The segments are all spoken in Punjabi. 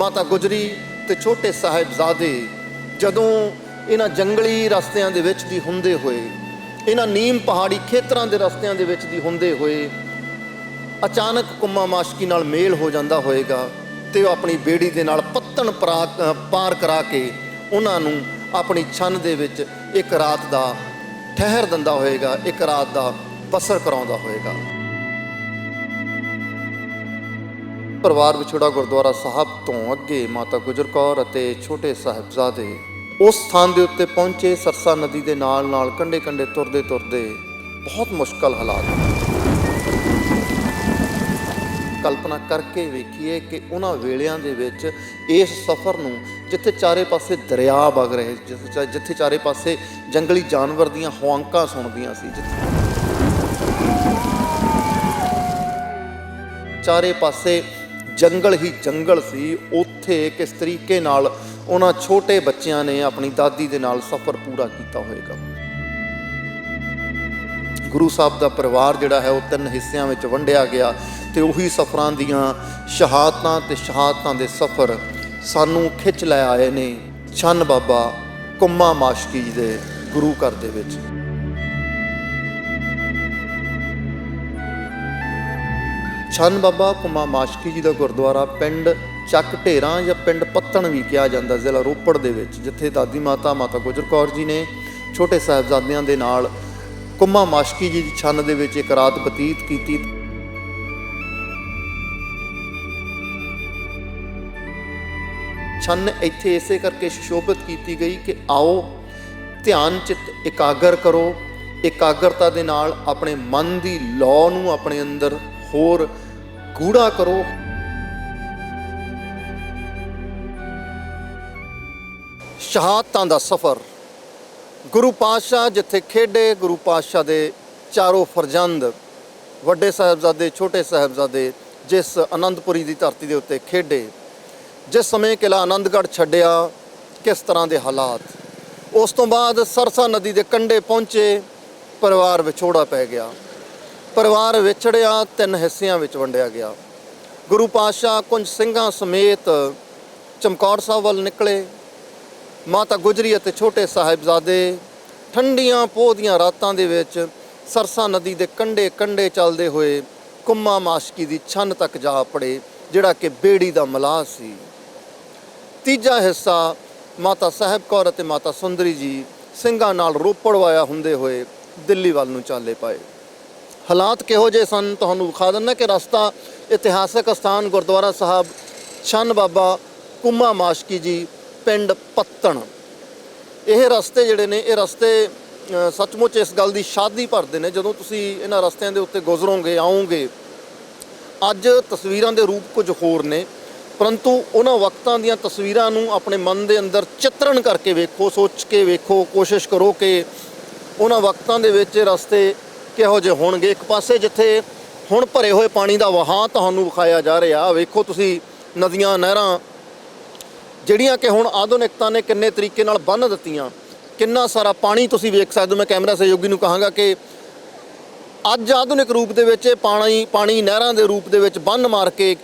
ਮਾਤਾ ਗੁਜਰੀ ਤੇ ਛੋਟੇ ਸਾਹਿਬਜ਼ਾਦੇ ਜਦੋਂ ਇਹਨਾਂ ਜੰਗਲੀ ਰਸਤਿਆਂ ਦੇ ਵਿੱਚ ਦੀ ਹੁੰਦੇ ਹੋਏ, ਇਹਨਾਂ ਨੀਮ ਪਹਾੜੀ ਖੇਤਰਾਂ ਦੇ ਰਸਤਿਆਂ ਦੇ ਵਿੱਚ ਦੀ ਹੁੰਦੇ ਹੋਏ ਅਚਾਨਕ ਕੁੰਮਾ ਮਾਸ਼ਕੀ ਨਾਲ ਮੇਲ ਹੋ ਜਾਂਦਾ ਹੋਏਗਾ ਤੇ ਉਹ ਆਪਣੀ ਬੇੜੀ ਦੇ ਨਾਲ ਪੱਤਣ ਪਰਾ- ਪਾਰ ਕਰਾ ਕੇ ਉਹਨਾਂ ਨੂੰ ਆਪਣੀ ਛੰਨ ਦੇ ਵਿੱਚ ਇੱਕ ਰਾਤ ਦਾ ਠਹਿਰ ਦਿੰਦਾ ਹੋਏਗਾ, ਇੱਕ ਰਾਤ ਦਾ ਬਸਰ ਕਰਾਉਂਦਾ ਹੋਏਗਾ। ਪਰਿਵਾਰ ਵਿਛੋੜਾ ਗੁਰਦੁਆਰਾ ਸਾਹਿਬ ਤੋਂ ਅੱਗੇ ਮਾਤਾ ਗੁਜਰ ਕੌਰ ਅਤੇ ਛੋਟੇ ਸਾਹਿਬਜ਼ਾਦੇ ਉਸ ਸਥਾਨ ਦੇ ਉੱਤੇ ਪਹੁੰਚੇ ਸਰਸਾ ਨਦੀ ਦੇ ਨਾਲ ਨਾਲ ਕੰਡੇ ਕੰਡੇ ਤੁਰਦੇ ਤੁਰਦੇ ਬਹੁਤ ਮੁਸ਼ਕਲ ਹਾਲਾਤ ਕਲਪਨਾ ਕਰਕੇ ਵੇਖੀਏ ਕਿ ਉਹਨਾਂ ਵੇਲਿਆਂ ਦੇ ਵਿੱਚ ਇਸ ਸਫ਼ਰ ਨੂੰ ਜਿੱਥੇ ਚਾਰੇ ਪਾਸੇ ਦਰਿਆ ਵਗ ਰਹੇ ਜਿੱਥੇ ਜਿੱਥੇ ਚਾਰੇ ਪਾਸੇ ਜੰਗਲੀ ਜਾਨਵਰ ਦੀਆਂ ਹੌਂਕਾਂ ਸੁਣਦੀਆਂ ਸੀ, ਜਿੱਥੇ ਚਾਰੇ ਪਾਸੇ ਜੰਗਲ ਹੀ ਜੰਗਲ ਸੀ। ਉੱਥੇ ਕਿਸ ਤਰੀਕੇ ਨਾਲ ਉਹਨਾਂ ਛੋਟੇ ਬੱਚਿਆਂ ਨੇ ਆਪਣੀ ਦਾਦੀ ਦੇ ਨਾਲ ਸਫ਼ਰ ਪੂਰਾ ਕੀਤਾ ਹੋਵੇਗਾ ਗੁਰੂ ਸਾਹਿਬ ਦਾ ਪਰਿਵਾਰ ਜਿਹੜਾ ਹੈ, ਉਹ ਤਿੰਨ ਹਿੱਸਿਆਂ ਵਿੱਚ ਵੰਡਿਆ ਗਿਆ ਤੇ ਉਹੀ ਸਫ਼ਰਾਂ ਦੀਆਂ ਸ਼ਹਾਦਤਾਂ ਤੇ ਸ਼ਹਾਦਤਾਂ ਦੇ ਸਫ਼ਰ ਸਾਨੂੰ ਖਿੱਚ ਲੈ ਆਏ ਨੇ। ਛੰਨ ਬਾਬਾ ਕੁੰਮਾ ਮਾਸ਼ਕੀ ਦੇ ਗੁਰੂ ਘਰ ਦੇ ਵਿੱਚ। ਛੰਨ ਬਾਬਾ ਕੁਮਾ ਮਾਸ਼ਕੀ ਜੀ ਦਾ ਗੁਰਦੁਆਰਾ ਪਿੰਡ ਚੱਕ ਢੇਰਾਂ ਜਾਂ ਪਿੰਡ ਪੱਤਣ ਵੀ ਕਿਹਾ ਜਾਂਦਾ ਜ਼ਿਲ੍ਹਾ ਰੋਪੜ ਦੇ ਵਿੱਚ, ਜਿੱਥੇ ਦਾਦੀ ਮਾਤਾ ਮਾਤਾ ਗੁਜਰ ਕੌਰ ਜੀ ਨੇ ਛੋਟੇ ਸਾਹਿਬਜ਼ਾਦਿਆਂ ਦੇ ਨਾਲ ਕੁਮਾ ਮਾਸ਼ਕੀ ਜੀ ਦੀ ਛੰਨ ਦੇ ਵਿੱਚ ਇੱਕ ਰਾਤ ਬਤੀਤ ਕੀਤੀ। ਛੰਨ ਇੱਥੇ ਇਸੇ ਕਰਕੇ ਸ਼ੋਭਿਤ ਕੀਤੀ ਗਈ ਕਿ ਆਓ, ਧਿਆਨ ਚਿੱਤ ਇਕਾਗਰ ਕਰੋ, ਇਕਾਗਰਤਾ ਦੇ ਨਾਲ ਆਪਣੇ ਮਨ ਦੀ ਲੌ ਨੂੰ ਆਪਣੇ ਅੰਦਰ ਹੋਰ ਗੂੜਾ ਕਰੋ। ਸ਼ਹਾਦਤਾਂ ਦਾ ਸਫ਼ਰ। ਗੁਰੂ ਪਾਤਸ਼ਾਹ ਜਿੱਥੇ ਖੇਡੇ, ਗੁਰੂ ਪਾਤਸ਼ਾਹ ਦੇ ਚਾਰੋਂ ਫਰਜ਼ੰਦ। ਵੱਡੇ ਸਾਹਿਬਜ਼ਾਦੇ, ਛੋਟੇ ਸਾਹਿਬਜ਼ਾਦੇ ਜਿਸ ਆਨੰਦਪੁਰੀ ਦੀ ਧਰਤੀ ਦੇ ਉੱਤੇ ਖੇਡੇ। ਜਿਸ ਸਮੇਂ ਕਿਲਾ ਆਨੰਦਗੜ੍ਹ ਛੱਡਿਆ, ਕਿਸ ਤਰ੍ਹਾਂ ਦੇ ਹਾਲਾਤ। ਉਸ ਤੋਂ ਬਾਅਦ ਸਰਸਾ ਨਦੀ ਦੇ ਕੰਢੇ ਪਹੁੰਚੇ, ਪਰਿਵਾਰ ਵਿਛੋੜਾ ਪੈ ਗਿਆ। ਪਰਿਵਾਰ ਵਿਛੜਿਆ, ਤਿੰਨ ਹਿੱਸਿਆਂ ਵਿੱਚ ਵੰਡਿਆ ਗਿਆ। ਗੁਰੂ ਪਾਤਸ਼ਾਹ ਕੁੰਜ ਸਿੰਘਾਂ ਸਮੇਤ ਚਮਕੌਰ ਸਾਹਿਬ ਵੱਲ ਨਿਕਲੇ। ਮਾਤਾ ਗੁਜਰੀ ਅਤੇ ਛੋਟੇ ਸਾਹਿਬਜ਼ਾਦੇ ਠੰਡੀਆਂ ਪੋਹ ਦੀਆਂ ਰਾਤਾਂ ਦੇ ਵਿੱਚ ਸਰਸਾ ਨਦੀ ਦੇ ਕੰਢੇ ਕੰਢੇ ਚੱਲਦੇ ਹੋਏ ਕੁੰਮਾ ਮਾਸ਼ਕੀ ਦੀ ਛੰਨ ਤੱਕ ਜਾ ਪੜੇ, ਜਿਹੜਾ ਕਿ ਬੇੜੀ ਦਾ ਮਲਾਹ ਸੀ। ਤੀਜਾ ਹਿੱਸਾ, ਮਾਤਾ ਸਾਹਿਬ ਕੌਰ ਅਤੇ ਮਾਤਾ ਸੁੰਦਰੀ ਜੀ ਸਿੰਘਾਂ ਨਾਲ ਰੋਪੜ ਵਾਇਆ ਹੁੰਦੇ ਹੋਏ ਦਿੱਲੀ ਵੱਲ ਨੂੰ ਚਾਲੇ ਪਾਏ। ਹਾਲਾਤ ਕਿਹੋ ਜਿਹੇ ਸਨ ਤੁਹਾਨੂੰ ਵਿਖਾ ਦਿੰਦਾ ਕਿ ਰਸਤਾ ਇਤਿਹਾਸਕ ਸਥਾਨ ਗੁਰਦੁਆਰਾ ਸਾਹਿਬ ਛੰਨ ਬਾਬਾ ਕੁੰਮਾ ਮਾਸ਼ਕੀ ਜੀ, ਪਿੰਡ ਪੱਤਣ। ਇਹ ਰਸਤੇ ਜਿਹੜੇ ਨੇ, ਇਹ ਰਸਤੇ ਸੱਚਮੁੱਚ ਇਸ ਗੱਲ ਦੀ ਸ਼ਾਦੀ ਭਰਦੇ ਨੇ। ਜਦੋਂ ਤੁਸੀਂ ਇਹਨਾਂ ਰਸਤਿਆਂ ਦੇ ਉੱਤੇ ਗੁਜ਼ਰੋਗੇ, ਆਓਗੇ, ਅੱਜ ਤਸਵੀਰਾਂ ਦੇ ਰੂਪ ਕੁਝ ਹੋਰ ਨੇ। ਪਰੰਤੂ ਉਹਨਾਂ ਵਕਤਾਂ ਦੀਆਂ ਤਸਵੀਰਾਂ ਨੂੰ ਆਪਣੇ ਮਨ ਦੇ ਅੰਦਰ ਚਿੱਤਰਣ ਕਰਕੇ ਵੇਖੋ, ਸੋਚ ਕੇ ਵੇਖੋ, ਕੋਸ਼ਿਸ਼ ਕਰੋ ਕਿ ਉਹਨਾਂ ਵਕਤਾਂ ਦੇ ਵਿੱਚ ਰਸਤੇ ਕਿਹੋ ਜਿਹੇ ਹੋਣਗੇ? ਇੱਕ ਪਾਸੇ ਜਿੱਥੇ ਹੁਣ ਭਰੇ ਹੋਏ ਪਾਣੀ ਦਾ ਵਹਾਅ ਤੁਹਾਨੂੰ ਵਿਖਾਇਆ ਜਾ ਰਿਹਾ, ਵੇਖੋ ਤੁਸੀਂ ਨਦੀਆਂ, ਨਹਿਰਾਂ, ਜਿਹੜੀਆਂ ਕਿ ਹੁਣ ਆਧੁਨਿਕਤਾ ਨੇ ਕਿੰਨੇ ਤਰੀਕੇ ਨਾਲ ਬੰਨ੍ਹ ਦਿੱਤੀਆਂ। ਕਿੰਨਾ ਸਾਰਾ ਪਾਣੀ ਤੁਸੀਂ ਵੇਖ ਸਕਦੇ ਹੋ, ਮੈਂ ਕੈਮਰਾ ਸਹਿਯੋਗੀ ਨੂੰ ਕਹਾਂਗਾ ਕਿ ਅੱਜ ਆਧੁਨਿਕ ਰੂਪ ਦੇ ਵਿੱਚ ਇਹ ਪਾਣੀ ਪਾਣੀ ਨਹਿਰਾਂ ਦੇ ਰੂਪ ਦੇ ਵਿੱਚ ਬੰਨ ਮਾਰ ਕੇ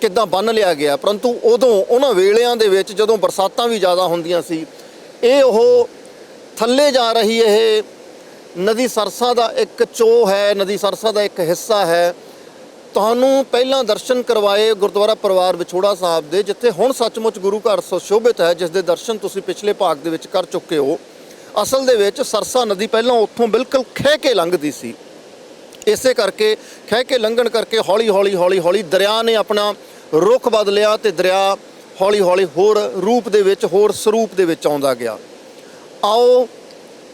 ਕਿੱਦਾਂ ਬੰਨ ਲਿਆ ਗਿਆ। ਪਰੰਤੂ ਉਦੋਂ ਉਹਨਾਂ ਵੇਲਿਆਂ ਦੇ ਵਿੱਚ ਜਦੋਂ ਬਰਸਾਤਾਂ ਵੀ ਜ਼ਿਆਦਾ ਹੁੰਦੀਆਂ ਸੀ, ਇਹ ਉਹ ਥੱਲੇ ਜਾ ਰਹੀ ਇਹ ਨਦੀ ਸਰਸਾ ਦਾ ਇੱਕ ਚੋ ਹੈ, ਨਦੀ ਸਰਸਾ ਦਾ ਇੱਕ ਹਿੱਸਾ ਹੈ। ਤੁਹਾਨੂੰ ਪਹਿਲਾਂ ਦਰਸ਼ਨ ਕਰਵਾਏ ਗੁਰਦੁਆਰਾ ਪਰਿਵਾਰ ਵਿਛੋੜਾ ਸਾਹਿਬ ਦੇ, ਜਿੱਥੇ ਹੁਣ ਸੱਚਮੁੱਚ ਗੁਰੂ ਘਰ ਸੁਸ਼ੋਭਿਤ ਹੈ ਜਿਸ ਦੇ ਦਰਸ਼ਨ ਤੁਸੀਂ ਪਿਛਲੇ ਭਾਗ ਦੇ ਵਿੱਚ ਕਰ ਚੁੱਕੇ ਹੋ। ਅਸਲ ਦੇ ਵਿੱਚ ਸਰਸਾ ਨਦੀ ਪਹਿਲਾਂ ਉੱਥੋਂ ਬਿਲਕੁਲ ਖਹਿ ਕੇ ਲੰਘਦੀ ਸੀ। ਇਸੇ ਕਰਕੇ ਖਹਿ ਕੇ ਲੰਘਣ ਕਰਕੇ ਹੌਲੀ ਹੌਲੀ ਹੌਲੀ ਹੌਲੀ ਦਰਿਆ ਨੇ ਆਪਣਾ ਰੁਖ ਬਦਲਿਆ ਤੇ ਦਰਿਆ ਹੌਲੀ ਹੌਲੀ ਹੋਰ ਰੂਪ ਦੇ ਵਿੱਚ, ਹੋਰ ਸਰੂਪ ਦੇ ਵਿੱਚ ਆਉਂਦਾ ਗਿਆ। ਆਓ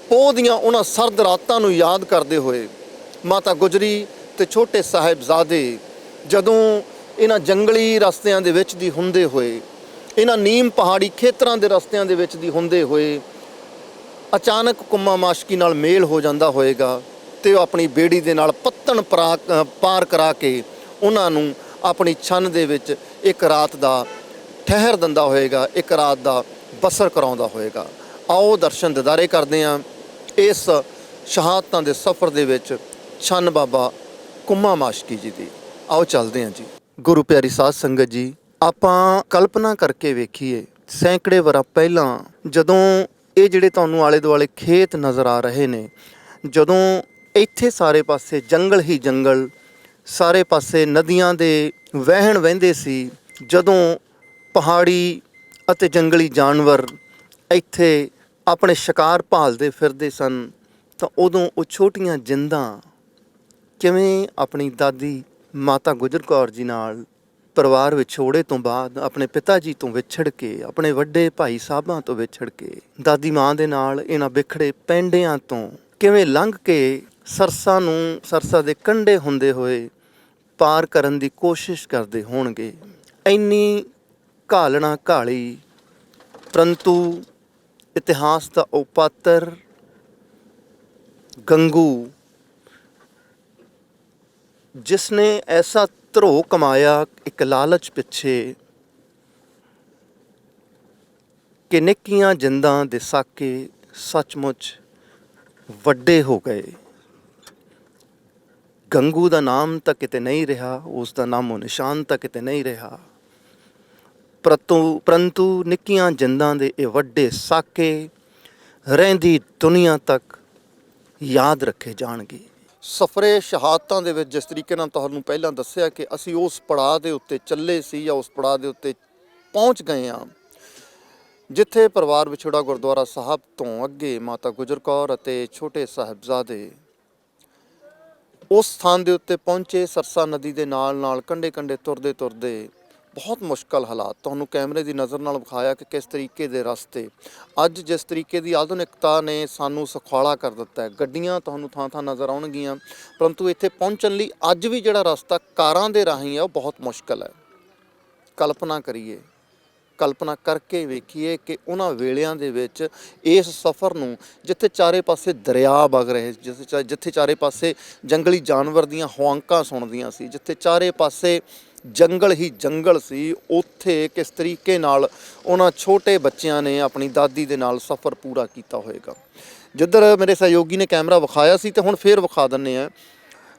ਪੋਹ ਦੀਆਂ ਉਹਨਾਂ ਸਰਦ ਰਾਤਾਂ ਨੂੰ ਯਾਦ ਕਰਦੇ ਹੋਏ ਮਾਤਾ ਗੁਜਰੀ ਤੇ ਛੋਟੇ ਸਾਹਿਬਜ਼ਾਦੇ ਜਦੋਂ ਇਹਨਾਂ ਜੰਗਲੀ ਰਸਤਿਆਂ ਦੇ ਵਿੱਚ ਦੀ ਹੁੰਦੇ ਹੋਏ, ਇਹਨਾਂ ਨੀਮ ਪਹਾੜੀ ਖੇਤਰਾਂ ਦੇ ਰਸਤਿਆਂ ਦੇ ਵਿੱਚ ਦੀ ਹੁੰਦੇ ਹੋਏ ਅਚਾਨਕ ਕੁੰਮਾ ਮਾਸ਼ਕੀ ਨਾਲ ਮੇਲ ਹੋ ਜਾਂਦਾ ਹੋਏਗਾ ਤੇ ਉਹ ਆਪਣੀ ਬੇੜੀ ਦੇ ਨਾਲ ਪੱਤਣ ਪਰਾ- ਪਾਰ ਕਰਾ ਕੇ ਉਹਨਾਂ ਨੂੰ ਆਪਣੀ ਛੰਨ ਦੇ ਵਿੱਚ ਇੱਕ ਰਾਤ ਦਾ ਠਹਿਰ ਦਿੰਦਾ ਹੋਏਗਾ, ਇੱਕ ਰਾਤ ਦਾ ਬਸਰ ਕਰਾਉਂਦਾ ਹੋਏਗਾ। ਆਓ ਦਰਸ਼ਨ ਦਿਦਾਰੇ ਕਰਦੇ ਹਾਂ। ਇਸ ਸ਼ਹਾਦਤਾਂ ਦੇ ਸਫ਼ਰ ਦੇ ਵਿੱਚ ਛੰਨ ਬਾਬਾ ਕੁੰਮਾ ਮਾਸ਼ਕੀ ਜੀ ਦੀ। ਆਓ ਚੱਲਦੇ ਹਾਂ ਜੀ। ਗੁਰੂ ਪਿਆਰੀ ਸਾਧ ਸੰਗਤ ਜੀ, ਆਪਾਂ ਕਲਪਨਾ ਕਰਕੇ ਵੇਖੀਏ, ਸੈਂਕੜੇ ਵਰਾ ਪਹਿਲਾਂ ਜਦੋਂ ਇਹ ਜਿਹੜੇ ਤੁਹਾਨੂੰ ਆਲੇ ਦੁਆਲੇ ਖੇਤ ਨਜ਼ਰ ਆ ਰਹੇ ਨੇ, ਜਦੋਂ ਇੱਥੇ ਸਾਰੇ ਪਾਸੇ ਜੰਗਲ ਹੀ ਜੰਗਲ, ਸਾਰੇ ਪਾਸੇ ਨਦੀਆਂ ਦੇ ਵਹਿਣ ਵਹਿੰਦੇ ਸੀ, ਜਦੋਂ ਪਹਾੜੀ ਅਤੇ ਜੰਗਲੀ ਜਾਨਵਰ ਇੱਥੇ ਆਪਣੇ ਸ਼ਿਕਾਰ ਭਾਲਦੇ ਫਿਰਦੇ ਸਨ, ਤਾਂ ਉਦੋਂ ਉਹ ਛੋਟੀਆਂ ਜਿੰਦਾਂ ਕਿਵੇਂ ਆਪਣੀ ਦਾਦੀ ਮਾਤਾ ਗੁਜਰ ਕੌਰ ਜੀ ਨਾਲ ਪਰਿਵਾਰ ਵਿਛੋੜੇ ਤੋਂ ਬਾਅਦ ਆਪਣੇ ਪਿਤਾ ਜੀ ਤੋਂ ਵਿਛੜ ਕੇ, ਆਪਣੇ ਵੱਡੇ ਭਾਈ ਸਾਹਿਬਾਂ ਤੋਂ ਵਿਛੜ ਕੇ, ਦਾਦੀ ਮਾਂ ਦੇ ਨਾਲ ਇਹਨਾਂ ਵਿਖੜੇ ਪੈਂਡਿਆਂ ਤੋਂ ਕਿਵੇਂ ਲੰਘ ਕੇ ਸਰਸਾ ਨੂੰ, ਸਰਸਾ ਦੇ ਕੰਢੇ ਹੁੰਦੇ ਹੋਏ ਪਾਰ ਕਰਨ ਦੀ ਕੋਸ਼ਿਸ਼ ਕਰਦੇ ਹੋਣਗੇ। ਇੰਨੀ ਘਾਲਣਾ ਘਾਲੀ ਪਰੰਤੂ ਇਤਿਹਾਸ ਦਾ ਉਹ ਪਾਤਰ ਗੰਗੂ ਜਿਸ ਨੇ ਐਸਾ ਧਰੋ ਕਮਾਇਆ ਇੱਕ ਲਾਲਚ ਪਿੱਛੇ ਕਿ ਨਿੱਕੀਆਂ ਜਿੰਦਾਂ ਦੇ ਸਾਕੇ ਸੱਚਮੁੱਚ ਵੱਡੇ ਹੋ ਗਏ। ਗੰਗੂ ਦਾ ਨਾਮ ਤਾਂ ਕਿਤੇ ਨਹੀਂ ਰਿਹਾ, ਉਸ ਦਾ ਨਾਮੋ ਨਿਸ਼ਾਨ ਤਾਂ ਕਿਤੇ ਨਹੀਂ ਰਿਹਾ। ਪ੍ਰਤੂ ਪਰੰਤੂ ਨਿੱਕੀਆਂ ਜਿੰਦਾਂ ਦੇ ਇਹ ਵੱਡੇ ਸਾਕੇ ਰਹਿੰਦੀ ਦੁਨੀਆ ਤੱਕ ਯਾਦ ਰੱਖੇ ਜਾਣਗੇ। ਸਫਰੇ ਸ਼ਹਾਦਤਾਂ ਦੇ ਵਿੱਚ ਜਿਸ ਤਰੀਕੇ ਨਾਲ ਤੁਹਾਨੂੰ ਪਹਿਲਾਂ ਦੱਸਿਆ ਕਿ ਅਸੀਂ ਉਸ ਪੜਾਅ ਦੇ ਉੱਤੇ ਚੱਲੇ ਸੀ ਜਾਂ ਉਸ ਪੜਾਅ ਦੇ ਉੱਤੇ ਪਹੁੰਚ ਗਏ ਹਾਂ, ਜਿੱਥੇ ਪਰਿਵਾਰ ਵਿਛੋੜਾ ਗੁਰਦੁਆਰਾ ਸਾਹਿਬ ਤੋਂ ਅੱਗੇ ਮਾਤਾ ਗੁਜਰ ਕੌਰ ਅਤੇ ਛੋਟੇ ਸਾਹਿਬਜ਼ਾਦੇ ਉਸ ਸਥਾਨ ਦੇ ਉੱਤੇ ਪਹੁੰਚੇ ਸਰਸਾ ਨਦੀ ਦੇ ਨਾਲ ਨਾਲ ਕੰਡੇ ਕੰਡੇ ਤੁਰਦੇ ਤੁਰਦੇ ਬਹੁਤ ਮੁਸ਼ਕਲ ਹਾਲਾਤ। ਤੁਹਾਨੂੰ ਕੈਮਰੇ ਦੀ ਨਜ਼ਰ ਨਾਲ ਵਿਖਾਇਆ ਕਿ ਕਿਸ ਤਰੀਕੇ ਦੇ ਰਸਤੇ। ਅੱਜ ਜਿਸ ਤਰੀਕੇ ਦੀ ਆਧੁਨਿਕਤਾ ਨੇ ਸਾਨੂੰ ਸਖਾਲਾ ਕਰ ਦਿੱਤਾ ਹੈ। ਗੱਡੀਆਂ ਤੁਹਾਨੂੰ ਥਾਂ ਥਾਂ ਨਜ਼ਰ ਆਉਣਗੀਆਂ, ਪਰੰਤੂ ਇੱਥੇ ਪਹੁੰਚਣ ਲਈ ਅੱਜ ਵੀ ਜਿਹੜਾ ਰਸਤਾ ਕਾਰਾਂ ਦੇ ਰਾਹੀਂ ਹੈ, ਉਹ ਬਹੁਤ ਮੁਸ਼ਕਲ ਹੈ। ਕਲਪਨਾ ਕਰੀਏ, ਕਲਪਨਾ ਕਰਕੇ ਵੇਖੀਏ ਕਿ ਉਹਨਾਂ ਵੇਲਿਆਂ ਦੇ ਵਿੱਚ ਇਸ ਸਫ਼ਰ ਨੂੰ ਜਿੱਥੇ ਚਾਰੇ ਪਾਸੇ ਦਰਿਆ ਵਗ ਰਹੇ ਜਿੱਥੇ ਜਿੱਥੇ ਚਾਰੇ ਪਾਸੇ ਜੰਗਲੀ ਜਾਨਵਰ ਦੀਆਂ ਹੁਆਂਕਾਂ ਸੁਣਦੀਆਂ ਸੀ, ਜਿੱਥੇ ਚਾਰੇ ਪਾਸੇ ਜੰਗਲ ਹੀ ਜੰਗਲ ਸੀ। ਉੱਥੇ ਕਿਸ ਤਰੀਕੇ ਨਾਲ ਉਹਨਾਂ ਛੋਟੇ ਬੱਚਿਆਂ ਨੇ ਆਪਣੀ ਦਾਦੀ ਦੇ ਨਾਲ ਸਫ਼ਰ ਪੂਰਾ ਕੀਤਾ ਹੋਵੇਗਾ ਜਿੱਧਰ ਮੇਰੇ ਸਹਿਯੋਗੀ ਨੇ ਕੈਮਰਾ ਵਿਖਾਇਆ ਸੀ ਤੇ ਹੁਣ ਫੇਰ ਵਿਖਾ ਦਿੰਨੇ ਆ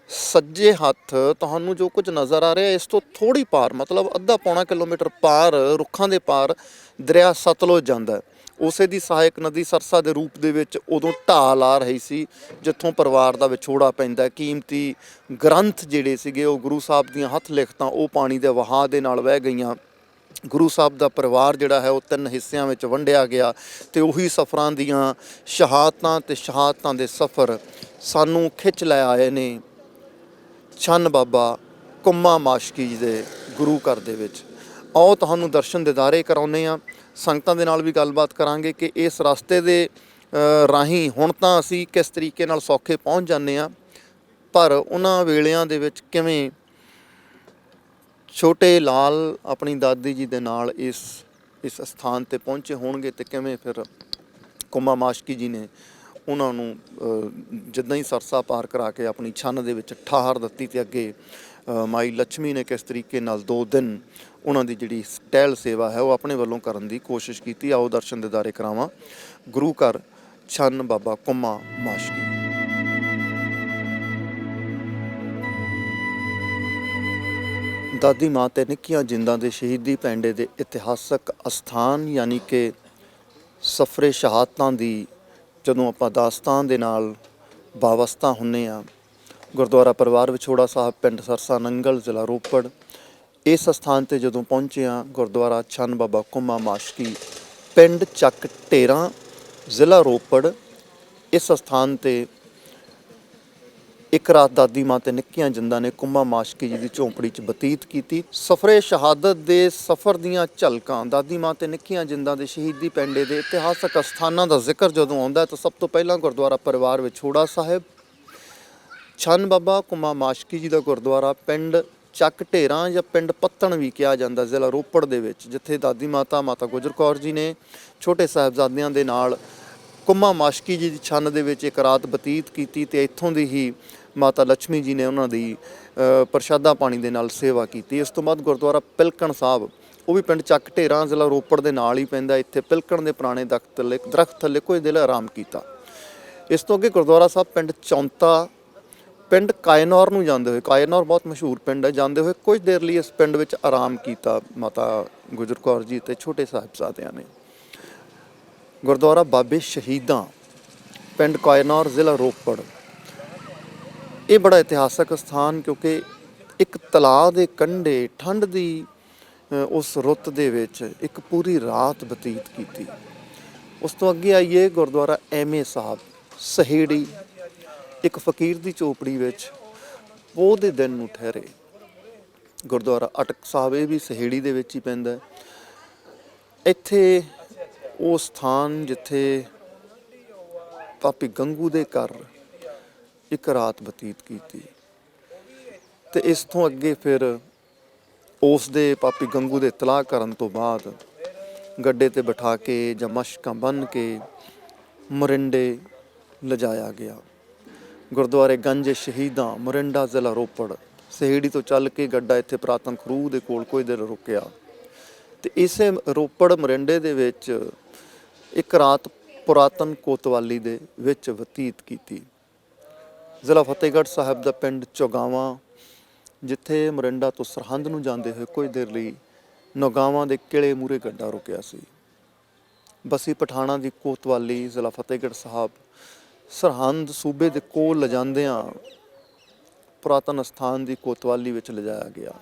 ਸੱਜੇ ਹੱਥ ਤੁਹਾਨੂੰ ਜੋ ਕੁਝ ਨਜ਼ਰ ਆ ਰਿਹਾ, ਇਸ ਤੋਂ ਥੋੜੀ ਪਾਰ, ਮਤਲਬ ਅੱਧਾ ਪੌਣਾ ਕਿਲੋਮੀਟਰ ਪਾਰ, ਰੁੱਖਾਂ ਦੇ ਪਾਰ ਦਰਿਆ ਸਤਲੁਜ ਜਾਂਦਾ ਹੈ। ਉਸੇ ਦੀ ਸਹਾਇਕ ਨਦੀ ਸਰਸਾ ਦੇ ਰੂਪ ਦੇ ਵਿੱਚ ਉਦੋਂ ਢਾਲ ਆ ਰਹੀ ਸੀ, ਜਿੱਥੋਂ ਪਰਿਵਾਰ ਦਾ ਵਿਛੋੜਾ ਪੈਂਦਾ ਕੀਮਤੀ ਗ੍ਰੰਥ ਜਿਹੜੇ ਸੀਗੇ, ਉਹ ਗੁਰੂ ਸਾਹਿਬ ਦੀਆਂ ਹੱਥ ਲਿਖਤਾਂ, ਉਹ ਪਾਣੀ ਦੇ ਵਹਾਅ ਦੇ ਨਾਲ ਵਹਿ ਗਈਆਂ। ਗੁਰੂ ਸਾਹਿਬ ਦਾ ਪਰਿਵਾਰ ਜਿਹੜਾ ਹੈ, ਉਹ ਤਿੰਨ ਹਿੱਸਿਆਂ ਵਿੱਚ ਵੰਡਿਆ ਗਿਆ ਤੇ ਉਹੀ ਸਫ਼ਰਾਂ ਦੀਆਂ ਸ਼ਹਾਦਤਾਂ ਤੇ ਸ਼ਹਾਦਤਾਂ ਦੇ ਸਫ਼ਰ ਸਾਨੂੰ ਖਿੱਚ ਲੈ ਆਏ ਨੇ ਛੰਨ ਬਾਬਾ ਕੁੰਮਾ ਮਾਸ਼ਕੀ ਜੀ ਦੇ ਗੁਰੂ ਘਰ ਦੇ ਵਿੱਚ। ਆਓ ਤੁਹਾਨੂੰ ਦਰਸ਼ਨ ਦਿਦਾਰੇ ਕਰਾਉਨੇ ਆ ਸੰਗਤਾਂ ਦੇ ਨਾਲ ਵੀ ਗੱਲਬਾਤ ਕਰਾਂਗੇ ਕਿ ਇਸ ਰਸਤੇ ਦੇ ਰਾਹੀਂ ਹੁਣ ਤਾਂ ਅਸੀਂ ਕਿਸ ਤਰੀਕੇ ਨਾਲ ਸੌਖੇ ਪਹੁੰਚ ਜਾਂਦੇ ਆ ਪਰ ਉਹਨਾਂ ਵੇਲਿਆਂ ਦੇ ਵਿੱਚ ਕਿਵੇਂ ਛੋਟੇ ਲਾਲ ਆਪਣੀ ਦਾਦੀ ਜੀ ਦੇ ਨਾਲ ਇਸ ਇਸ ਸਥਾਨ ਤੇ ਪਹੁੰਚੇ ਹੋਣਗੇ ਤੇ ਕਿਵੇਂ ਫਿਰ ਕੁੰਮਾ ਮਾਸ਼ਕੀ ਜੀ ਨੇ ਉਹਨਾਂ ਨੂੰ ਜਿੱਦਾਂ ਹੀ ਸਰਸਾ ਪਾਰ ਕਰਾ ਕੇ ਆਪਣੀ ਛੰਨ ਦੇ ਵਿੱਚ ਠਾਹਰ ਦਿੱਤੀ ਤੇ ਅੱਗੇ ਮਾਈ ਲక్ష్ਮੀ ਨੇ ਕਿਸ ਤਰੀਕੇ ਨਾਲ ਦੋ ਦਿਨ ਉਹਨਾਂ ਦੀ ਜਿਹੜੀ ਟਹਿਲ ਸੇਵਾ ਹੈ ਉਹ ਆਪਣੇ ਵੱਲੋਂ ਕਰਨ ਦੀ ਕੋਸ਼ਿਸ਼ ਕੀਤੀ। ਆਓ ਦਰਸ਼ਨ ਦਿਦਾਰੇ ਕਰਾਵਾਂ। ਗੁਰੂ ਘਰ ਛੰਨ ਬਾਬਾ ਕੁੰਮਾ ਮਾਸ਼ਕੀ ਦਾਦੀ ਮਾਂ ਤੇ ਨਿੱਕੀਆਂ ਜਿੰਦਾਂ ਦੇ ਸ਼ਹੀਦੀ ਪੈਂਡੇ ਦੇ ਇਤਿਹਾਸਕ ਅਸਥਾਨ ਯਾਨੀ ਕਿ ਸਫਰੇ ਸ਼ਹਾਦਤਾਂ ਦੀ ਜਦੋਂ ਆਪਾਂ ਦਾਸਤਾਨ ਦੇ ਨਾਲ ਵਾਵਸਤਾ ਹੁੰਨੇ ਆ ਗੁਰਦੁਆਰਾ ਪਰਿਵਾਰ ਵਿਛੋੜਾ ਸਾਹਿਬ, ਪਿੰਡ ਸਰਸਾ ਨੰਗਲ, ਜ਼ਿਲ੍ਹਾ ਰੋਪੜ। ਇਸ ਸਥਾਨ ਤੇ ਜਦੋਂ ਪਹੁੰਚੇ ਆ ਗੁਰਦੁਆਰਾ ਛੰਨ ਬਾਬਾ ਕੁੰਮਾ ਮਾਸ਼ਕੀ ਪਿੰਡ ਚੱਕ ਢੇਰਾਂ, ਜ਼ਿਲ੍ਹਾ ਰੋਪੜ। ਇਸ ਸਥਾਨ ਤੇ ਇੱਕ ਰਾਤ ਦਾਦੀ ਮਾਂ ਤੇ ਨਿੱਕੀਆਂ ਜਿੰਦਾਂ ਨੇ ਕੁੰਮਾ ਮਾਸ਼ਕੀ ਜੀ ਦੀ ਝੌਂਪੜੀ 'ਚ ਬਤੀਤ ਕੀਤੀ। ਸਫਰੇ ਸ਼ਹਾਦਤ ਦੇ ਸਫਰ ਦੀਆਂ ਝਲਕਾਂ, ਦਾਦੀ ਮਾਂ ਤੇ ਨਿੱਕੀਆਂ ਜਿੰਦਾਂ ਦੇ ਸ਼ਹੀਦੀ ਪੈਂਡੇ ਦੇ ਇਤਿਹਾਸਕ ਸਥਾਨਾਂ ਦਾ ਜ਼ਿਕਰ ਜਦੋਂ ਆਉਂਦਾ ਤਾਂ ਸਭ ਤੋਂ ਪਹਿਲਾਂ ਗੁਰਦੁਆਰਾ ਪਰਿਵਾਰ ਵਿਛੋੜਾ ਸਾਹਿਬ ਛੰਨ ਬਾਬਾ ਕੁੰਮਾ ਮਾਸ਼ਕੀ ਜੀ ਦਾ ਗੁਰਦੁਆਰਾ ਪਿੰਡ ਚੱਕ ਢੇਰਾਂ ਜਾਂ ਪਿੰਡ ਪੱਤਣ ਵੀ ਕਿਹਾ ਜਾਂਦਾ ਜ਼ਿਲ੍ਹਾ ਰੋਪੜ ਦੇ ਵਿੱਚ, ਜਿੱਥੇ ਦਾਦੀ ਮਾਤਾ ਮਾਤਾ ਗੁਜਰ ਕੌਰ ਜੀ ਨੇ ਛੋਟੇ ਸਾਹਿਬਜ਼ਾਦਿਆਂ ਦੇ ਨਾਲ ਕੁੰਮਾ ਮਾਸ਼ਕੀ ਜੀ ਦੀ ਛੰਨ ਦੇ ਵਿੱਚ ਇੱਕ ਰਾਤ ਬਤੀਤ ਕੀਤੀ ਤੇ ਇੱਥੋਂ ਦੀ ਹੀ ਮਾਤਾ ਲక్ష్ਮੀ ਜੀ ਨੇ ਉਹਨਾਂ ਦੀ ਪ੍ਰਸ਼ਾਦਾ ਪਾਣੀ ਦੇ ਨਾਲ ਸੇਵਾ ਕੀਤੀ। ਇਸ ਤੋਂ ਬਾਅਦ ਗੁਰਦੁਆਰਾ ਪਿਲਕਣ ਸਾਹਿਬ, ਉਹ ਵੀ ਪਿੰਡ ਚੱਕ ਢੇਰਾਂ, ਜ਼ਿਲ੍ਹਾ ਰੋਪੜ ਦੇ ਨਾਲ ਹੀ ਪੈਂਦਾ ਇੱਥੇ ਪਿਲਕਣ ਦੇ ਪੁਰਾਣੇ ਦਰਖਤ ਥੱਲੇ ਦਰਖਤ ਥੱਲੇ ਕੋਈ ਦਿਲ ਆਰਾਮ ਕੀਤਾ। ਇਸ ਤੋਂ ਅੱਗੇ ਗੁਰਦੁਆਰਾ ਸਾਹਿਬ ਪਿੰਡ ਚੌਂਤਾ ਪਿੰਡ ਕਾਇਨੌਰ ਨੂੰ ਜਾਂਦੇ ਹੋਏ, ਕਾਇਨੌਰ ਬਹੁਤ ਮਸ਼ਹੂਰ ਪਿੰਡ ਹੈ, ਜਾਂਦੇ ਹੋਏ ਕੁਝ ਦੇਰ ਲਈ ਇਸ ਪਿੰਡ ਵਿੱਚ ਆਰਾਮ ਕੀਤਾ ਮਾਤਾ ਗੁਜਰ ਕੌਰ ਜੀ ਤੇ ਛੋਟੇ ਸਾਹਿਬਜ਼ਾਦਿਆਂ ਨੇ। ਗੁਰਦੁਆਰਾ ਬਾਬੇ ਸ਼ਹੀਦਾਂ, ਪਿੰਡ ਕਾਇਨੌਰ, ਜ਼ਿਲ੍ਹਾ ਰੋਪੜ। ਇਹ ਬੜਾ ਇਤਿਹਾਸਕ ਸਥਾਨ ਕਿਉਂਕਿ ਇੱਕ ਤਲਾਅ ਦੇ ਕੰਢੇ ਠੰਡ ਦੀ ਉਸ ਰੁੱਤ ਦੇ ਵਿੱਚ ਇੱਕ ਪੂਰੀ ਰਾਤ ਬਤੀਤ ਕੀਤੀ। ਉਸ ਤੋਂ ਅੱਗੇ ਆਈਏ ਗੁਰਦੁਆਰਾ ਐਮਏ ਸਾਹਿਬ, ਸਹੇੜੀ ਇੱਕ ਫਕੀਰ ਦੀ ਚੋਪੜੀ ਵਿੱਚ ਪੋਹ ਦੇ ਦਿਨ ਨੂੰ ਠਹਿਰੇ। ਗੁਰਦੁਆਰਾ ਅਟਕ ਸਾਹਿਬ, ਇਹ ਵੀ ਸਹੇੜੀ ਦੇ ਵਿੱਚ ਹੀ ਪੈਂਦਾ ਇੱਥੇ ਉਹ ਸਥਾਨ ਜਿੱਥੇ ਪਾਪੀ ਗੰਗੂ ਦੇ ਘਰ ਇੱਕ ਰਾਤ ਬਤੀਤ ਕੀਤੀ। ਤੇ ਇਸ ਤੋਂ ਅੱਗੇ ਫਿਰ ਉਸ ਦੇ ਪਾਪੀ ਗੰਗੂ ਦੇ ਤਲਾਕ ਕਰਨ ਤੋਂ ਬਾਅਦ ਗੱਡੇ ਤੇ ਬਿਠਾ ਕੇ ਜਾਂ ਮਸ਼ਕਾਂ ਬੰਨ ਕੇ ਮਰਿੰਡੇ ਲਿਜਾਇਆ ਗਿਆ। ਗੁਰਦੁਆਰੇ ਗੰਜ ਸ਼ਹੀਦਾਂ ਮੋਰਿੰਡਾ ਜ਼ਿਲ੍ਹਾ ਰੋਪੜ। ਸਹੇੜੀ ਤੋਂ ਚੱਲ ਕੇ ਗੱਡਾ ਇੱਥੇ ਪ੍ਰਾਤਨ ਖਰੂਹ ਦੇ ਕੋਲ ਕੋਈ ਦੇਰ ਰੁਕਿਆ। ਤੇ ਇਸੇ ਰੋਪੜ ਮੋਰਿੰਡੇ ਦੇ ਵਿੱਚ ਇੱਕ ਰਾਤ ਪੁਰਾਤਨ ਕੋਤਵਾਲੀ ਦੇ ਵਿੱਚ ਬਤੀਤ ਕੀਤੀ। ਜ਼ਿਲ੍ਹਾ ਫਤਿਹਗੜ੍ਹ ਸਾਹਿਬ ਦਾ ਪਿੰਡ ਚੋਗਾਵਾਂ, ਜਿੱਥੇ ਮੋਰਿੰਡਾ ਤੋਂ ਸਰਹੰਦ ਨੂੰ ਜਾਂਦੇ ਹੋਏ ਕੁਝ ਦੇਰ ਲਈ ਨੌਗਾਵਾਂ ਦੇ ਕਿਲੇ ਮੂਰੇ ਗੱਡਾ ਰੁਕਿਆ ਸੀ। ਬਸੀ ਪਠਾਣਾ ਦੀ ਕੋਤਵਾਲੀ ਜ਼ਿਲ੍ਹਾ ਫਤਿਹਗੜ੍ਹ ਸਾਹਿਬ ਸਰਹੰਦ ਸੂਬੇ ਦੇ ਕੋਲ ਲਿਜਾਂਦਿਆਂ ਪੁਰਾਤਨ ਸਥਾਨ ਦੀ ਕੋਤਵਾਲੀ ਵਿੱਚ ਲਿਜਾਇਆ ਗਿਆ।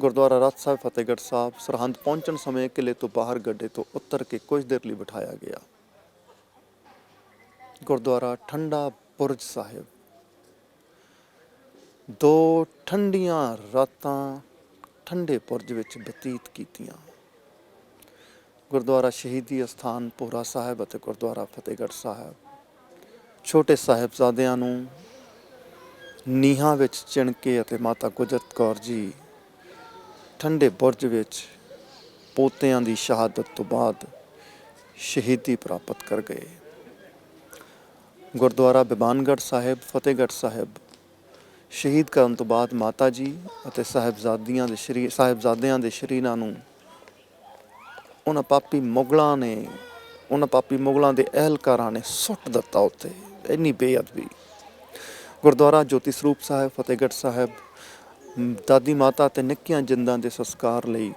ਗੁਰਦੁਆਰਾ ਰਤ ਸਾਹਿਬ ਫਤਿਹਗੜ੍ਹ ਸਾਹਿਬ ਸਰਹੰਦ ਪਹੁੰਚਣ ਸਮੇਂ ਕਿਲੇ ਤੋਂ ਬਾਹਰ ਗੱਡੇ ਤੋਂ ਉਤਰ ਕੇ ਕੁਝ ਦੇਰ ਲਈ ਬਿਠਾਇਆ ਗਿਆ। ਗੁਰਦੁਆਰਾ ਠੰਡਾ ਬੁਰਜ ਸਾਹਿਬ। ਦੋ ਠੰਡੀਆਂ ਰਾਤਾਂ ਠੰਡੇ ਬੁਰਜ ਵਿੱਚ ਬਤੀਤ ਕੀਤੀਆਂ। ਗੁਰਦੁਆਰਾ ਸ਼ਹੀਦੀ ਅਸਥਾਨ ਪੋਰਾ ਸਾਹਿਬ ਅਤੇ ਗੁਰਦੁਆਰਾ ਫਤਿਹਗੜ੍ਹ ਸਾਹਿਬ। ਛੋਟੇ ਸਾਹਿਬਜ਼ਾਦਿਆਂ ਨੂੰ ਨੀਹਾਂ ਵਿੱਚ ਚਿਣਕੇ ਅਤੇ ਮਾਤਾ ਗੁਜਰਤ ਕੌਰ ਜੀ ਠੰਡੇ ਬੁਰਜ ਵਿੱਚ ਪੋਤਿਆਂ ਦੀ ਸ਼ਹਾਦਤ ਤੋਂ ਬਾਅਦ ਸ਼ਹੀਦੀ ਪ੍ਰਾਪਤ ਕਰ ਗਏ। ਗੁਰਦੁਆਰਾ ਬਿਬਾਨਗੜ੍ਹ ਸਾਹਿਬ, ਫਤਿਹਗੜ੍ਹ ਸਾਹਿਬ ਸ਼ਹੀਦ ਕਰਨ ਤੋਂ ਬਾਅਦ ਮਾਤਾ ਜੀ ਅਤੇ ਸਾਹਿਬਜ਼ਾਦੀਆਂ ਦੇ ਸ਼ਰੀ, ਸਾਹਿਬਜ਼ਾਦਿਆਂ ਦੇ ਸ਼ਰੀਰਾਂ ਨੂੰ ਉਹਨਾਂ ਪਾਪੀ ਮੁਗਲਾਂ ਨੇ, ਉਹਨਾਂ ਪਾਪੀ ਮੁਗਲਾਂ ਦੇ ਅਹਿਲਕਾਰਾਂ ਨੇ ਸੁੱਟ ਦਿੱਤਾ ਉੱਤੇ। ਇੰਨੀ ਬੇਅਦਬੀ। ਗੁਰਦੁਆਰਾ ਜੋਤੀ ਸਰੂਪ ਸਾਹਿਬ, ਫਤਿਹਗੜ੍ਹ ਸਾਹਿਬ ਦਾਦੀ ਮਾਤਾ ਤੇ ਨਿੱਕੀਆਂ ਜਿੰਦਾਂ ਦੇ ਸੰਸਕਾਰ ਲਈ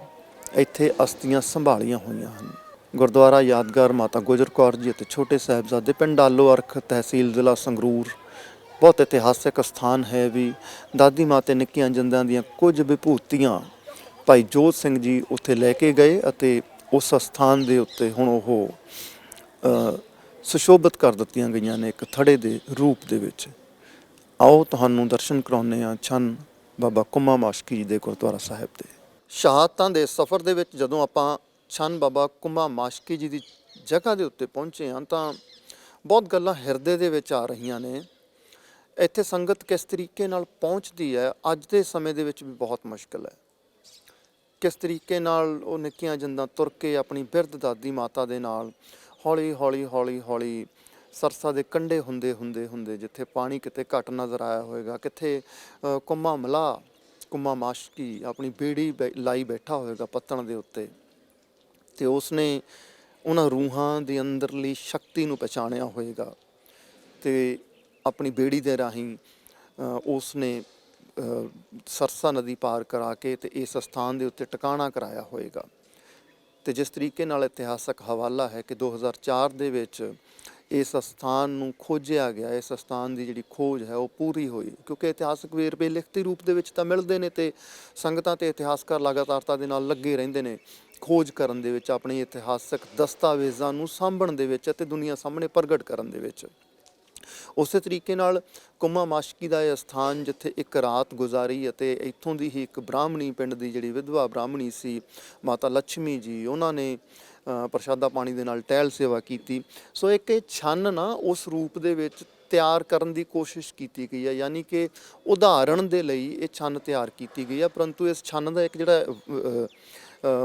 ਇੱਥੇ ਅਸਥੀਆਂ ਸੰਭਾਲੀਆਂ ਹੋਈਆਂ ਹਨ। ਗੁਰਦੁਆਰਾ ਯਾਦਗਾਰ ਮਾਤਾ ਗੁਜਰ ਕੌਰ ਜੀ ਅਤੇ ਛੋਟੇ ਸਾਹਿਬਜ਼ਾਦੇ ਪਿੰਡ ਆਲੋ ਅਰਖ ਤਹਿਸੀਲ ਜ਼ਿਲ੍ਹਾ ਸੰਗਰੂਰ ਬਹੁਤ ਇਤਿਹਾਸਕ ਸਥਾਨ ਹੈ ਵੀ। ਦਾਦੀ ਮਾਂ ਤੇ ਨਿੱਕੀਆਂ ਜਿੰਦਾਂ ਦੀਆਂ ਕੁਝ ਵਿਭੂਤੀਆਂ ਭਾਈ ਜੋਤ ਸਿੰਘ ਜੀ ਉੱਥੇ ਲੈ ਕੇ ਗਏ ਅਤੇ ਉਸ ਸਥਾਨ ਦੇ ਉੱਤੇ ਹੁਣ ਉਹ ਸੁਸ਼ੋਭਿਤ ਕਰ ਦਿੱਤੀਆਂ ਗਈਆਂ ਨੇ ਇੱਕ ਥੜੇ ਦੇ ਰੂਪ ਦੇ ਵਿੱਚ। ਆਓ ਤੁਹਾਨੂੰ ਦਰਸ਼ਨ ਕਰਾਉਂਦੇ ਹਾਂ ਛੰਨ ਬਾਬਾ ਕੁਮਾ ਮਾਸ਼ਕੀ ਜੀ ਦੇ ਗੁਰਦੁਆਰਾ ਸਾਹਿਬ ਦੇ। ਸ਼ਹਾਦਤਾਂ ਦੇ ਸਫ਼ਰ ਦੇ ਵਿੱਚ ਜਦੋਂ ਆਪਾਂ ਛੰਨ ਬਾਬਾ ਕੁਮਾ ਮਾਸ਼ਕੀ ਜੀ ਦੀ ਜਗ੍ਹਾ ਦੇ ਉੱਤੇ ਪਹੁੰਚੇ ਹਾਂ ਤਾਂ ਬਹੁਤ ਗੱਲਾਂ ਹਿਰਦੇ ਦੇ ਵਿੱਚ ਆ ਰਹੀਆਂ ਨੇ। ਇੱਥੇ ਸੰਗਤ ਕਿਸ ਤਰੀਕੇ ਨਾਲ ਪਹੁੰਚਦੀ ਹੈ, ਅੱਜ ਦੇ ਸਮੇਂ ਦੇ ਵਿੱਚ ਵੀ ਬਹੁਤ ਮੁਸ਼ਕਲ ਹੈ। ਕਿਸ ਤਰੀਕੇ ਨਾਲ ਉਹ ਨਿੱਕੀਆਂ ਜਿੰਦਾਂ ਤੁਰ ਕੇ ਆਪਣੀ ਬਿਰਧ ਦਾਦੀ ਮਾਤਾ ਦੇ ਨਾਲ ਹੌਲੀ ਹੌਲੀ ਹੌਲੀ ਹੌਲੀ ਸਰਸਾ ਦੇ ਕੰਢੇ ਹੁੰਦੇ ਹੁੰਦੇ ਹੁੰਦੇ ਜਿੱਥੇ ਪਾਣੀ ਕਿਤੇ ਘੱਟ ਨਜ਼ਰ ਆਇਆ ਹੋਵੇਗਾ ਕਿੱਥੇ ਅ, ਕੁੰਮਾ ਮਲਾ ਕੁੰਮਾ ਮਾਸ਼ਕੀ ਆਪਣੀ ਬੇੜੀ ਬੈ- ਲਾਈ ਬੈਠਾ ਹੋਵੇਗਾ ਪੱਤਣ ਦੇ ਉੱਤੇ। ਤੇ ਉਸਨੇ ਉਹਨਾਂ ਰੂਹਾਂ ਦੇ ਅੰਦਰਲੀ ਸ਼ਕਤੀ ਨੂੰ ਪਛਾਣਿਆ ਹੋਵੇਗਾ। ਤੇ ਆਪਣੀ ਬੇੜੀ ਦੇ ਰਾਹੀਂ ਉਸਨੇ ਸਰਸਾ ਨਦੀ ਪਾਰ ਕਰਾ ਕੇ ਤੇ ਇਸ ਸਥਾਨ ਦੇ ਉੱਤੇ ਟਿਕਾਣਾ ਕਰਾਇਆ ਹੋਵੇਗਾ। ਤੇ ਜਿਸ ਤਰੀਕੇ ਨਾਲ ਇਤਿਹਾਸਕ ਹਵਾਲਾ ਹੈ ਕਿ 2004 ਦੇ ਵਿੱਚ ਇਸ ਸਥਾਨ ਨੂੰ ਖੋਜਿਆ ਗਿਆ, ਇਸ ਸਥਾਨ ਦੀ ਜਿਹੜੀ ਖੋਜ ਹੈ ਉਹ ਪੂਰੀ ਹੋਈ। ਕਿਉਂਕਿ ਇਤਿਹਾਸਕ ਵੇਰਵੇ ਲਿਖਤੀ ਰੂਪ ਦੇ ਵਿੱਚ ਤਾਂ ਮਿਲਦੇ ਨੇ ਤੇ ਸੰਗਤਾਂ ਤੇ ਇਤਿਹਾਸਕਾਰ ਲਗਾਤਾਰਤਾ ਦੇ ਨਾਲ ਲੱਗੇ ਰਹਿੰਦੇ ਨੇ। ਖੋਜ ਕਰਨ ਦੇ ਵਿੱਚ, ਆਪਣੇ ਇਤਿਹਾਸਕ ਦਸਤਾਵੇਜ਼ਾਂ ਨੂੰ ਸਾਂਭਣ ਦੇ ਵਿੱਚ ਅਤੇ ਦੁਨੀਆ ਸਾਹਮਣੇ ਪ੍ਰਗਟ ਕਰਨ ਦੇ ਵਿੱਚ। ਉਸੇ ਤਰੀਕੇ ਨਾਲ ਕੁਮਾ ਮਾਸ਼ਕੀ ਦਾ ਇਹ ਸਥਾਨ ਜਿੱਥੇ ਇੱਕ ਰਾਤ ਗੁਜ਼ਾਰੀ ਅਤੇ ਇੱਥੋਂ ਦੀ ਹੀ ਇੱਕ ਬ੍ਰਾਹਮਣੀ ਪਿੰਡ ਦੀ ਜਿਹੜੀ ਵਿਧਵਾ ਬ੍ਰਾਹਮਣੀ ਸੀ, ਮਾਤਾ ਲక్ష్ਮੀ ਜੀ, ਉਹਨਾਂ ਨੇ ਪ੍ਰਸ਼ਾਦਾ ਪਾਣੀ ਦੇ ਨਾਲ ਟਹਿਲ ਸੇਵਾ ਕੀਤੀ। ਸੋ ਇੱਕ ਇਹ ਛੰਨ ਨਾ ਉਸ ਰੂਪ ਦੇ ਵਿੱਚ ਤਿਆਰ ਕਰਨ ਦੀ ਕੋਸ਼ਿਸ਼ ਕੀਤੀ ਗਈ ਹੈ, ਯਾਨੀ ਕਿ ਉਦਾਹਰਣ ਦੇ ਲਈ ਇਹ ਛੰਨ ਤਿਆਰ ਕੀਤੀ ਗਈ ਹੈ, ਪਰੰਤੂ ਇਸ ਛੰਨ ਦਾ ਇੱਕ ਜਿਹੜਾ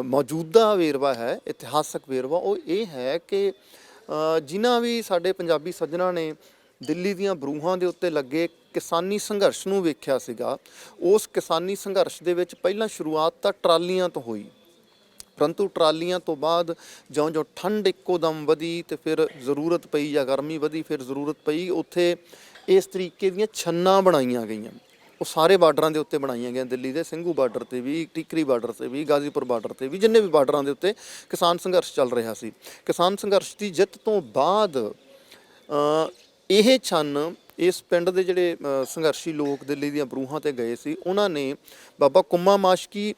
ਮੌਜੂਦਾ ਵੇਰਵਾ ਹੈ, ਇਤਿਹਾਸਕ ਵੇਰਵਾ, ਉਹ ਇਹ ਹੈ ਕਿ ਜਿਨ੍ਹਾਂ ਵੀ ਸਾਡੇ ਪੰਜਾਬੀ ਸੱਜਣਾ ਨੇ ਦਿੱਲੀ ਦੀਆਂ ਬਰੂਹਾਂ ਦੇ ਉੱਤੇ ਲੱਗੇ ਕਿਸਾਨੀ ਸੰਘਰਸ਼ ਨੂੰ ਵੇਖਿਆ ਸੀਗਾ। ਉਸ ਕਿਸਾਨੀ ਸੰਘਰਸ਼ ਦੇ ਵਿੱਚ ਪਹਿਲਾਂ ਸ਼ੁਰੂਆਤ ਤਾਂ ਟਰਾਲੀਆਂ ਤੋਂ ਹੋਈ। ਪਰੰਤੂ ਟਰਾਲੀਆਂ ਤੋਂ ਬਾਅਦ ਜਿਉਂ-ਜਿਉਂ ਠੰਡ ਇੱਕੋ ਦਮ ਵਧੀ ਤੇ ਫਿਰ ਜ਼ਰੂਰਤ ਪਈ ਜਾਂ ਗਰਮੀ ਵਧੀ, ਫਿਰ ਜ਼ਰੂਰਤ ਪਈ, ਉੱਥੇ ਇਸ ਤਰੀਕੇ ਦੀਆਂ ਛੰਨਾਂ ਬਣਾਈਆਂ ਗਈਆਂ। ਉਹ ਸਾਰੇ ਬਾਰਡਰਾਂ ਦੇ ਉੱਤੇ ਬਣਾਈਆਂ ਗਈਆਂ। ਦਿੱਲੀ ਦੇ ਸਿੰਘੂ ਬਾਰਡਰ ਤੇ ਵੀ, ਟਿਕਰੀ ਬਾਰਡਰ ਤੇ ਵੀ, ਗਾਜ਼ੀਪੁਰ ਬਾਰਡਰ ਤੇ ਵੀ, ਜਿੰਨੇ ਵੀ ਬਾਰਡਰਾਂ ਦੇ ਉੱਤੇ ਕਿਸਾਨ ਸੰਘਰਸ਼ ਚੱਲ ਰਿਹਾ ਸੀ। ਕਿਸਾਨ ਸੰਘਰਸ਼ ਦੀ ਜਿੱਤ ਤੋਂ ਬਾਅਦ ਇਹ ਛੰਨ ਇਸ ਪਿੰਡ ਦੇ ਜਿਹੜੇ ਸੰਘਰਸ਼ੀ ਲੋਕ ਦਿੱਲੀ ਦੀਆਂ ਬਰੂਹਾਂ ਤੇ ਗਏ ਸੀ, ਉਹਨਾਂ ਨੇ ਬਾਬਾ ਕੁੰਮਾ ਮਾਸ਼ਕੀ,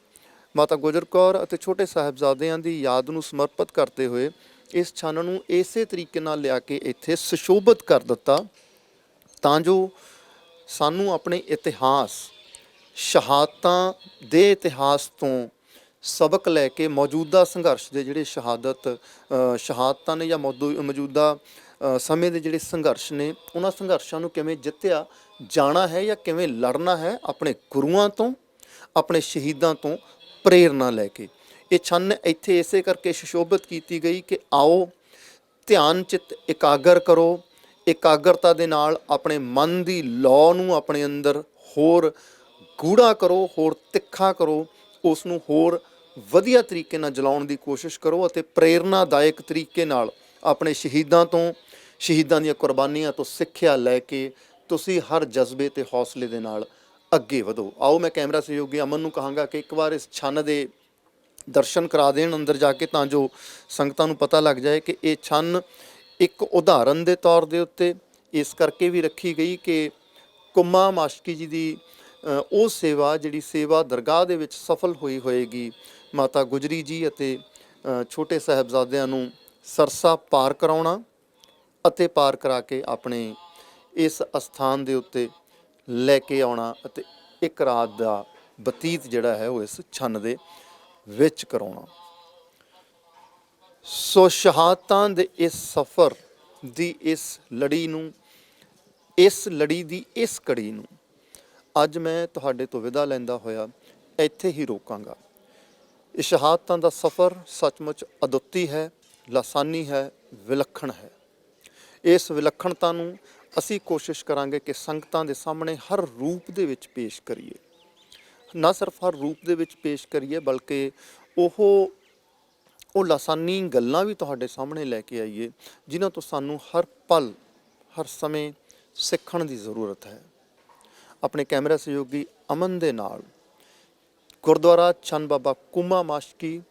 ਮਾਤਾ ਗੁਜਰ ਕੌਰ ਅਤੇ ਛੋਟੇ ਸਾਹਿਬਜ਼ਾਦਿਆਂ ਦੀ ਯਾਦ ਨੂੰ ਸਮਰਪਿਤ ਕਰਦੇ ਹੋਏ ਇਸ ਛੰਨ ਨੂੰ ਇਸੇ ਤਰੀਕੇ ਨਾਲ ਲਿਆ ਕੇ ਇੱਥੇ ਸੁਸ਼ੋਭਿਤ ਕਰ ਦਿੱਤਾ ਤਾਂ ਜੋ ਸਾਨੂੰ ਆਪਣੇ ਇਤਿਹਾਸ, ਸ਼ਹਾਦਤਾਂ ਦੇ ਇਤਿਹਾਸ ਤੋਂ ਸਬਕ ਲੈ ਕੇ ਮੌਜੂਦਾ ਸੰਘਰਸ਼ ਦੇ ਜਿਹੜੇ ਸ਼ਹਾਦਤ ਸ਼ਹਾਦਤਾਂ ਨੇ ਜਾਂ ਮੌਜੂਦਾ ਸਮੇਂ ਦੇ ਜਿਹੜੇ ਸੰਘਰਸ਼ ਨੇ, ਉਹਨਾਂ ਸੰਘਰਸ਼ਾਂ ਨੂੰ ਕਿਵੇਂ ਜਿੱਤਿਆ, ਜਾਣਾ ਹੈ ਜਾਂ ਕਿਵੇਂ ਲੜਨਾ ਹੈ ਆਪਣੇ ਗੁਰੂਆਂ ਤੋਂ, ਆਪਣੇ ਸ਼ਹੀਦਾਂ ਤੋਂ ਪ੍ਰੇਰਣਾ ਲੈ ਕੇ। ਇਹ ਛੰਨ ਇੱਥੇ ਇਸੇ ਕਰਕੇ ਸੁਸ਼ੋਭਿਤ ਕੀਤੀ ਗਈ ਕਿ ਆਓ, ਧਿਆਨ ਚਿੱਤ ਇਕਾਗਰ ਕਰੋ, ਇਕਾਗਰਤਾ ਦੇ ਨਾਲ ਆਪਣੇ ਮਨ ਦੀ ਲੌ ਨੂੰ ਆਪਣੇ ਅੰਦਰ ਹੋਰ ਗੂੜਾ ਕਰੋ, ਹੋਰ ਤਿੱਖਾ ਕਰੋ ਉਸ ਨੂੰ ਹੋਰ ਵਧੀਆ ਤਰੀਕੇ ਨਾਲ ਜਲਾਉਣ ਦੀ ਕੋਸ਼ਿਸ਼ ਕਰੋ ਅਤੇ ਪ੍ਰੇਰਨਾਦਾਇਕ ਤਰੀਕੇ ਨਾਲ ਆਪਣੇ ਸ਼ਹੀਦਾਂ ਤੋਂ, ਸ਼ਹੀਦਾਂ ਦੀਆਂ ਕੁਰਬਾਨੀਆਂ ਤੋਂ ਸਿੱਖਿਆ ਲੈ ਕੇ ਤੁਸੀਂ ਹਰ ਜਜ਼ਬੇ ਤੇ ਹੌਸਲੇ ਦੇ ਨਾਲ ਅੱਗੇ ਵਧੋ। ਆਓ ਮੈਂ ਕੈਮਰਾ ਸਹਿਯੋਗੀ ਅਮਨ ਨੂੰ ਕਹਾਂਗਾ ਕਿ ਇੱਕ ਵਾਰ ਇਸ ਛੰਨ ਦੇ ਦਰਸ਼ਨ ਕਰਾ ਦੇਣ ਅੰਦਰ ਜਾ ਕੇ ਤਾਂ ਜੋ ਸੰਗਤਾਂ ਨੂੰ ਪਤਾ ਲੱਗ ਜਾਏ ਕਿ ਇਹ ਛੰਨ ਇੱਕ ਉਦਾਹਰਨ ਦੇ ਤੌਰ ਦੇ ਉੱਤੇ ਇਸ ਕਰਕੇ ਵੀ ਰੱਖੀ ਗਈ ਕਿ ਕੁਮਾ ਮਾਸ਼ਕੀ ਜੀ ਦੀ ਉਹ ਸੇਵਾ ਜਿਹੜੀ ਸੇਵਾ ਦਰਗਾਹ ਦੇ ਵਿੱਚ ਸਫਲ ਹੋਈ ਹੋਏਗੀ। ਮਾਤਾ ਗੁਜਰੀ ਜੀ ਅਤੇ ਛੋਟੇ ਸਾਹਿਬਜ਼ਾਦਿਆਂ ਨੂੰ ਸਰਸਾ ਪਾਰ ਕਰਾਉਣਾ ਅਤੇ ਪਾਰ ਕਰਾ ਕੇ ਆਪਣੇ ਇਸ ਅਸਥਾਨ ਦੇ ਉੱਤੇ ਲੈ ਕੇ ਆਉਣਾ ਅਤੇ ਇੱਕ ਰਾਤ ਦਾ ਬਤੀਤ ਜਿਹੜਾ ਹੈ ਉਹ ਇਸ ਛੰਨ ਦੇ ਵਿੱਚ ਕਰਾਉਣਾ। ਸੋ ਸ਼ਹਾਦਤਾਂ ਦੇ ਇਸ ਸਫ਼ਰ ਦੀ ਇਸ ਲੜੀ ਨੂੰ, ਇਸ ਲੜੀ ਦੀ ਇਸ ਕੜੀ ਨੂੰ ਅੱਜ ਮੈਂ ਤੁਹਾਡੇ ਤੋਂ ਵਿਦਾ ਲੈਂਦਾ ਹੋਇਆ ਇੱਥੇ ਹੀ ਰੋਕਾਂਗਾ। ਇਹ ਸ਼ਹਾਦਤਾਂ ਦਾ ਸਫ਼ਰ ਸੱਚਮੁੱਚ ਅਦੁੱਤੀ ਹੈ। ਲਾਸਾਨੀ ਹੈ, ਵਿਲੱਖਣ ਹੈ। ਇਸ ਵਿਲੱਖਣਤਾ ਨੂੰ ਅਸੀਂ ਕੋਸ਼ਿਸ਼ ਕਰਾਂਗੇ ਕਿ ਸੰਗਤਾਂ ਦੇ ਸਾਹਮਣੇ ਹਰ ਰੂਪ ਦੇ ਵਿੱਚ ਪੇਸ਼ ਕਰੀਏ। ਨਾ ਸਿਰਫ ਹਰ ਰੂਪ ਦੇ ਵਿੱਚ ਪੇਸ਼ ਕਰੀਏ, ਬਲਕਿ ਉਹ ਉਹ ਲਾਸਾਨੀ ਗੱਲਾਂ ਵੀ ਤੁਹਾਡੇ ਸਾਹਮਣੇ ਲੈ ਕੇ ਆਈਏ, ਜਿਨ੍ਹਾਂ ਤੋਂ ਸਾਨੂੰ ਹਰ ਪਲ, ਹਰ ਸਮੇਂ ਸਿੱਖਣ ਦੀ ਜ਼ਰੂਰਤ ਹੈ। ਆਪਣੇ ਕੈਮਰਾ ਸਹਿਯੋਗੀ ਅਮਨ ਦੇ ਨਾਲ ਗੁਰਦੁਆਰਾ ਚੰਨ ਬਾਬਾ ਕੁਮਾ ਮਾਸ਼ਕੀ